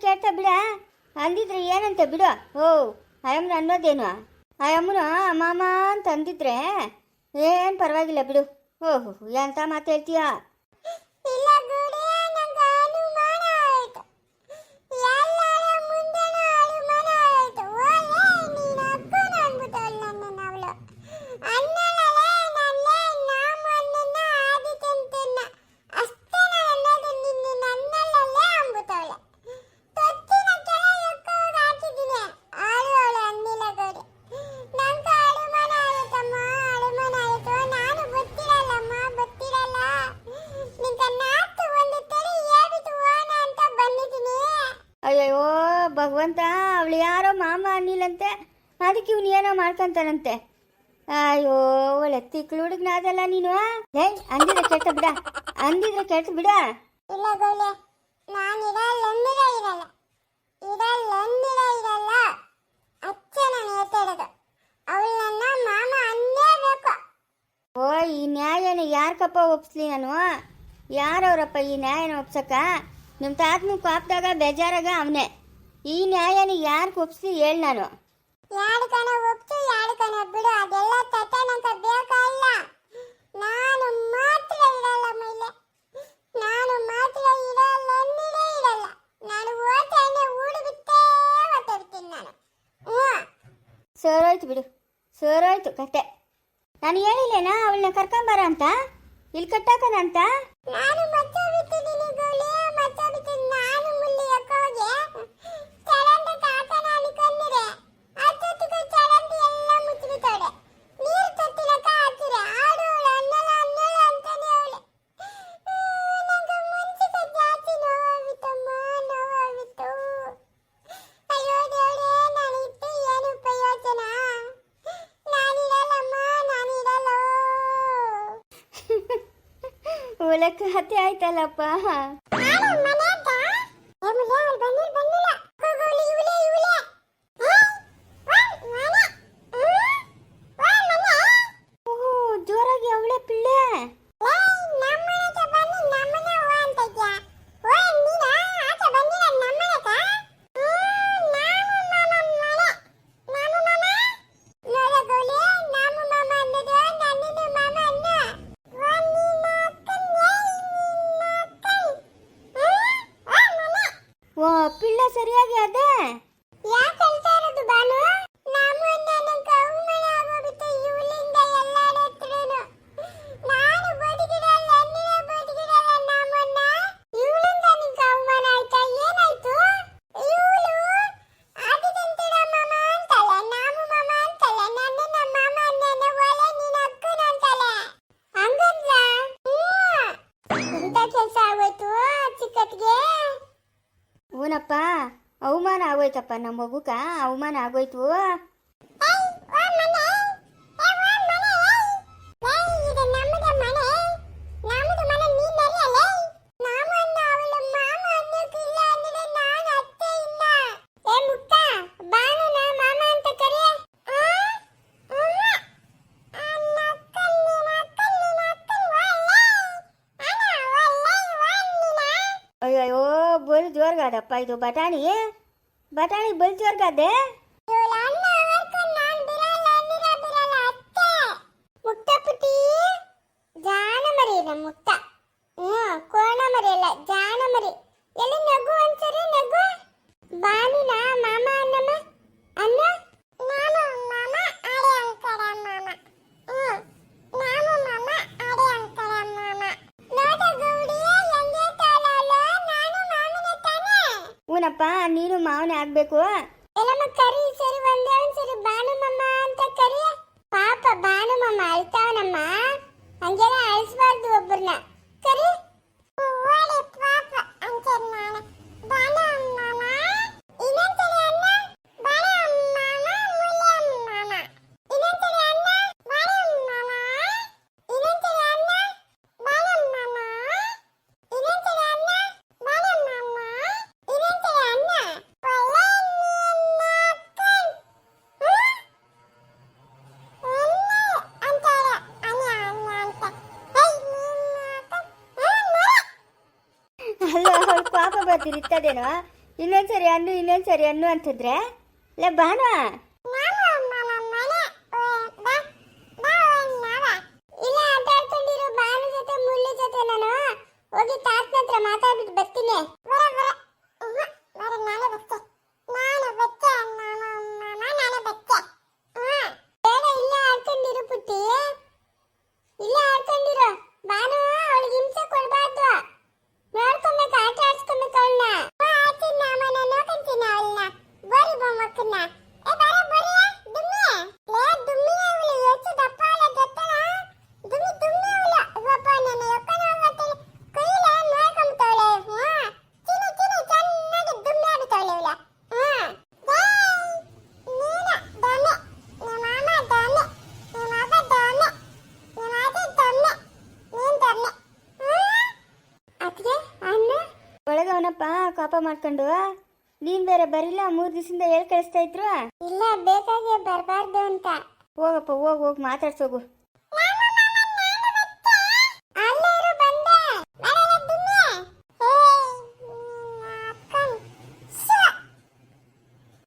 ಕೇಳ್ತಾ ಬಿಡ. ಅಂದಿದ್ರೆ ಏನಂತ ಬಿಡು. ಓ, ಅಯ್ಯಮ್ಮನ ಅನ್ನೋದೇನು? ಅಯ್ಯಮ್ಮನ ಮಾಮ ಅಂತ ಅಂದಿದ್ರೆ ಏನು ಪರವಾಗಿಲ್ಲ ಬಿಡು. ಓಹೋ, ಎಂತ ಮಾತು ಹೇಳ್ತೀಯ? ಭಗವಂತ ಅವಳು ಯಾರೋ ಮಾಮ ಅನ್ನಿಲ್ಲಂತೆ ಅದಕ್ಕೆ ಇವ್ನು ಏನೋ ಮಾಡ್ಕೊಂತಾನಂತೆ. ಅಯ್ಯೋ ಒಳ್ಳೆ ತಿಕ್ಳು ಹುಡುಗನ ಅದಲ್ಲ ನೀನು ಏಯ್ ಅಂದಿದ್ರೆ ಕೆಟ್ಟ ಬಿಡ ಅಂದಿದ್ರೆ ಕೆಟ್ಟ ಬಿಡ. ಇಲ್ಲ ಗೌಲೆ ನಾನು ಇರಲ್ಲ ಇರಲ್ಲ ಇರಲ್ಲ ಇರಲ್ಲ. ಅಚ್ಚ ನಾನು ಹೇಳ್ತಾ ಅವಳು ನನ್ನ ಮಾಮ ಅನ್ನೇಬೇಕು. ಓ ಈ ನ್ಯಾಯನ ಯಾರಕ್ಕಪ್ಪ ಒಪ್ಸ್ಲಿ ನಾನು? ಯಾರವ್ರಪ್ಪ ಈ ನ್ಯಾಯನ ಒಪ್ಸಕ್ಕ? ನಿಮ್ಮ ತಾತನ ಕಾಪ್ದಾಗ ಬೇಜಾರಾಗ ಅವನೇ. ಈ ನ್ಯಾಯನ ಯಾರು ಒಪ್ಸಿ ಹೇಳಿ ನಾನು. ಯಾರು ಕಣ ಒಪ್ತು ಯಾರು ಕಣ ಬಿಡು ಅದೆಲ್ಲ ತಟ ನಂಗೆ ನಾನು ಮಾತ್ರ ಇರಲ್ಲ ಮೈಲೆ. ನಾನು ಮಾತ್ರ ಇರಲ್ಲ ಅನ್ನಿರೇ ಇರಲ್ಲ. ನಾನು ಓದ್ತಾನೆ ಊಡು ಬಿಟ್ಟೇ ನಾನು. ಹ್ಞೂ. ಸರೋಯ್ತು ಬಿಡು. ಸರೋಯ್ತು ಕತೆ ನಾನು ಹೇಳಿಲ್ಲೇನಾ ಅವಳನ್ನ ಕರ್ಕೊಂಬರ ಅಂತ ಇಲ್ಲಿ ಕಟ್ಟಾಕನ ಅಂತ ನಾನು ಮಚ್ಚ ಒಳಕ್ಕೆ ಹತ್ಯೆ ಆಯ್ತಲ್ಲಪ್ಪ ಓಹೋ ಜೋರಾಗಿ ಅವಳೆ ಪಿಳ್ಳೆ ಓ ಪಿಳ್ಳೆ ಸರಿಯಾಗಿ ಅದೇ ಯಾಕೆ ಹೇಳ್ತಾ ಇರೋದು ಬಾನು ನಮ್ಮನ್ನ ನಂಗೆ ಅವಮಾನ ಆಗೋಗುತ್ತೆ ಇವಳಿಂದ ಎಲ್ಲಾರ ಹತ್ರನು ನಾನು ಬದುಕಿರಲ್ಲ ನೀನೇ ಬದುಕಿರಲ್ಲ ನಮ್ಮನ್ನ ಇವಳಿಂದ ನಿಂಗೆ ಅವಮಾನ ಆಯ್ತಾ ಏನಾಯ್ತು ಇವಳು ಆದಿದಂತಿಡ ಮಾಮ ಅಂತಲ್ಲ ನಾಮು ಮಾಮ ಅಂತಲ್ಲ ನನ್ನನ್ನ ಮಾಮ ಅನ್ನನ ಒಲೆ ನಿನ್ನ ಅಕ್ಕನ ಅಂತಲ್ಲ ಹಂಗಂದ್ಲ ಹ್ಞೂ ಎಂತ ಕೆಲಸ ಆಗೋಯ್ತು ಚಿಕ್ಕತ್ಗೆ ಹೂನಪ್ಪ ಅವಮಾನ ಆಗೋಯ್ತಪ್ಪ ನಮ್ಮ ಮಗುಕ ಅವಮಾನ ಆಗೋಯ್ತು. ಜೋರ್ಗಾದಪ್ಪ ಇದು ಬಟಾಣಿ. ಬಟಾಣಿ ಬಲ್ ಜೋರ್ಗಾದೆ ಮುಕ್ತ ಹ್ಮ್ ಕೋಣ ಮರಿ ಅಲ್ಲ ಜಾಣ ಮರಿ ಎಲ್ಲಿ ನಗು ಒಂದ್ಸರಿ ನಗು ಬಾನುನ ಮಾಮ ಅನ್ನಮ್ಮ ಅನ್ನ ನಾನು ಮಾಮ ಆಡೆ ಅಂಕರ ಮಾಮ ಹ್ಮ್ ನಾನು ಮಾಮ ಆಡೆ ಅಂಕರ ಮಾಮ ನೋಡ ಗೌಡಿಯ ಹೆಂಗೆ ತಾಳಲ್ಲ ನಾನು ಮಾಮನೆ ತಾನೆ ಹೂನಪ್ಪ ನೀನು ಮಾವನೇ ಆಗ್ಬೇಕು? ಕರಿ, ಸರಿ, ಒಂದೇ ಒಂದ್ಸರಿ ಬಾನುಮಮ್ಮ ಅಂತ ಕರಿ. ಪಾಪ ಬಾನುಮಮ್ಮ ಅಳ್ತಾವನಮ್ಮ. ಹಂಗೆಲ್ಲ ಅಳಿಸ್ಬಾರ್ದು ಒಬ್ಬರನ್ನ ಕರಿ. ಪಾಪ. ಅಂತಾರೆ ನಾನು ಬಾನುಮಮ್ಮ ಇನ್ನೊಂದ್ಸರಿ ಅನ್ನ ಬಾನುಮಮ್ಮ ಮುಳಿಯಮ್ಮಮ್ಮ ಇನ್ನೊಂದ್ಸರಿ ಅನ್ನ ಬಾನುಮಮ್ಮ ಇನ್ನೊಂದ್ಸರಿ ಅನ್ನ ಬಾನುಮಮ್ಮ ಇನ್ನೊಂದ್ಸರಿ ಅನ್ನ ಬಾನುಮಮ್ಮ ಇನ್ನೊಂದ್ಸರಿ ಅನ್ನ ಒಳ್ಳೆ ನಿನ್ನ ಅಕ್ಕ. ಹ್ಮ್? ಒಳ್ಳೆ ಅಂತಾರೆ ಅನ್ನ ಪಾಪ ಬರ್ತಿರ್ತದೇನೋ ಇನ್ನೊಂದ್ಸರಿ ಅನ್ನು ಇನ್ನೊಂದ್ಸರಿ ಅನ್ನು ಅಂತಿದ್ರೆ? ಲೇ ಬಾನು ನಾನು. ಮನೆ ಮನೆ ಬಾ ಬಾ ನಾವ ಇಲ್ಲ ಆಟ ಆಡ್ಕೊಂಡಿರೋ ಬಾನು ಜೊತೆ ಮುಳ್ಳು ಜೊತೆ ನಾನು ಹೋಗಿ ತಾತನ ಹತ್ರ ಮಾತಾಡ್ಬಿಟ್ಟು ಬರ್ತೀನಿ ಬರ ಬರ ಉವ್ವ, ಬರ ನಾನೇ ಬತ್ತೆ ನಾನು ಬತ್ತೆ ನಾನು ಮಾಮ ನಾನೇ ಬತ್ತೆ ಹಾ ಬೇಡ ಇಲ್ಲ ಆಡ್ಕೊಂಡಿರು ಪುಟ್ಟಿ ಇಲ್ಲ ಆಡ್ಕೊಂಡಿರು ಬಾನು ಅವಳಿಗೆ ಹಿಂಸೆ ಕೊಡ್ಬಾರ್ದು ನೋಡ್ಕೊಬೇಕು ಆಟ ಆಡ್ಸ್ಕೊಬೇಕು ಅವಳನ್ನ ಆಡ್ತೀನಿ ನಾಮ ನಾನು ನೋಡ್ಕೊಂತೀನಿ ಅವಳನ್ನ ಬರಿ ಬೊಮ್ಮಕ್ಕನ್ನ ಏ ಬರ ಬರಿ ದುಮ್ಮಿ ಲೇ ದುಮ್ಮಿ ಅವಳು ಎಷ್ಟು ದಪ್ಪ ಅಲ್ಲ ಗೊತ್ತಲ್ಲ ದುಮ್ಮಿ ದುಮ್ಮಿ ಅವಳು ಪಾಪ ನನ್ನ ಯಕ್ಕನ ಹೋಗತ್ತೆ ಕೈಲ ನೋಡ್ಕೊಂತಾಳೆ ಹಾ ಚಿನಿ ಚಿನಿ ಚೆನ್ನಾಗಿ ದುಮ್ಮಿ ಆಡ್ತಾಳೆ ಅವಳು ಹಾ ನೀನ ದೊಣ್ಣೆ ನಿಮ್ಮ ಮಾಮ ದೊಣ್ಣೆ ನಿಮ್ಮ ಅಪ್ಪ ದೊಣ್ಣೆ ನಿಮ್ಮ ಅಜ್ಜಿ ದೊಣ್ಣೆ ನೀನ್ ದೊಣ್ಣೆ ಹಾ ಅದ್ಗೆ ಅಣ್ಣ ಒಳಗೆ ಕೋಪ ಮಾಡ್ಕೊಂಡು ನೀನ್ ಬೇರೆ ಬರಿಲ್ಲ ಮೂರ್ ದಿವಸದಿಂದ ಹೇಳ್ ಕಳಿಸ್ತಾ ಇದ್ರು ಇಲ್ಲ ಬೇಕಾಗಿ ಬರಬಾರ್ದು ಅಂತ. ಹೋಗಪ್ಪ ಹೋಗ್ ಹೋಗ್ ಮಾತಾಡ್ಸೋಗು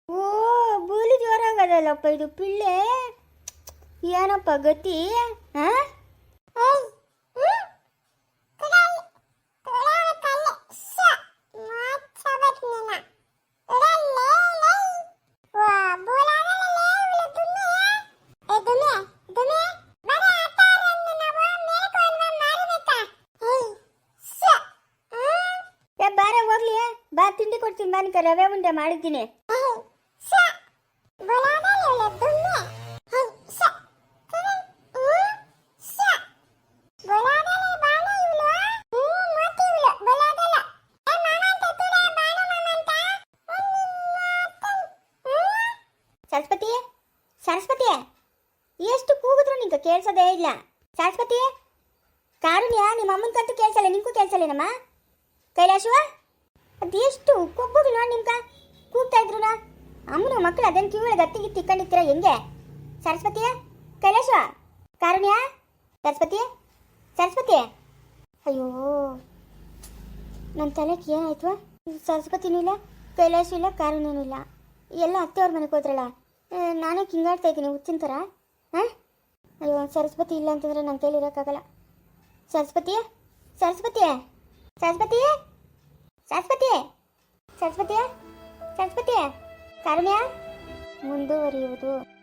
ಓ ಬೂಲಿ ಜೋರಾಗದಲ್ಲಪ್ಪ ಇದು ಪಿಳ್ಳೆ. ಏನಪ್ಪ ಗತಿ ಹಾ ಬಾ, ತಿಂಡಿ ಕೊಡ್ತೀನಿ, ಬಾ ನಿಕ ರವೆ ಉಂಡೆ ಮಾಡಿದ್ದೀನಿ. ಸರಸ್ವತಿ ಸರಸ್ವತಿ ಎಷ್ಟು ಕೂಗಿದ್ರು ನಿಂಗೆ ಕೇಳಿಸೋದೇ ಇಲ್ಲ. ಸರಸ್ವತಿ ಕಾರುಣ್ಯ ನಿಮ್ಮ ಅಮ್ಮನ ಕೇಳಿಸಲ್ಲ ನಿಂಗೂ ಕೇಳಿಸಲ್ಲೇನಮ್ಮ ಕೈಲಾಶವ? ಅದೆಷ್ಟು ಕೊಬ್ಬುಗಳು ನೋಡಿ ನಿಮ್ಗೆ? ಕೂಗ್ತಾ ಇದ್ರು ಅಮ್ಮನ ಮಕ್ಕಳು ಅದನ್ನ ಗತ್ತಿ ಗಿತ್ತಿ ಇಕ್ಕೊಂಡಿರ್ತೀರ ಹೆಂಗೆ? ಸರಸ್ವತಿಯ? ಕೈಲಾಶ ಕಾರುಣ್ಯ? ಸರಸ್ವತಿ ಸರಸ್ವತಿ ಅಯ್ಯೋ, ನನ್ನ ತಲೆಗೆ ಏನಾಯ್ತು? ಸರಸ್ವತಿನೂ ಇಲ್ಲ ಕೈಲಾಶ ಇಲ್ಲ, ಕಾರುಣ್ಯನೂ ಇಲ್ಲ. ಎಲ್ಲ ಅತ್ತೆಯವ್ರ ಮನೆಗೆ ಹೋದ್ರಲ್ಲ? ನಾನೇ ಕಿಂಗಾಡ್ತಾ ಇದ್ದೀನಿ ಹುಚ್ಚಿನ ಥರ. ಹಾಂ? ಅಯ್ಯೋ, ಸರಸ್ವತಿ ಇಲ್ಲ ಅಂತಂದ್ರೆ ನನ್ನ ಕೈಲಿ ಇರೋಕ್ಕಾಗಲ್ಲ. ಸರಸ್ವತಿ ಸರಸ್ವತಿ ಸರಸ್ವತಿ ಸರಸ್ವತಿ ಸರಸ್ವತಿ ಸರಸ್ವತಿ ಕಾರುಣ್ಯ? ಮುಂದುವರಿಯುವುದು.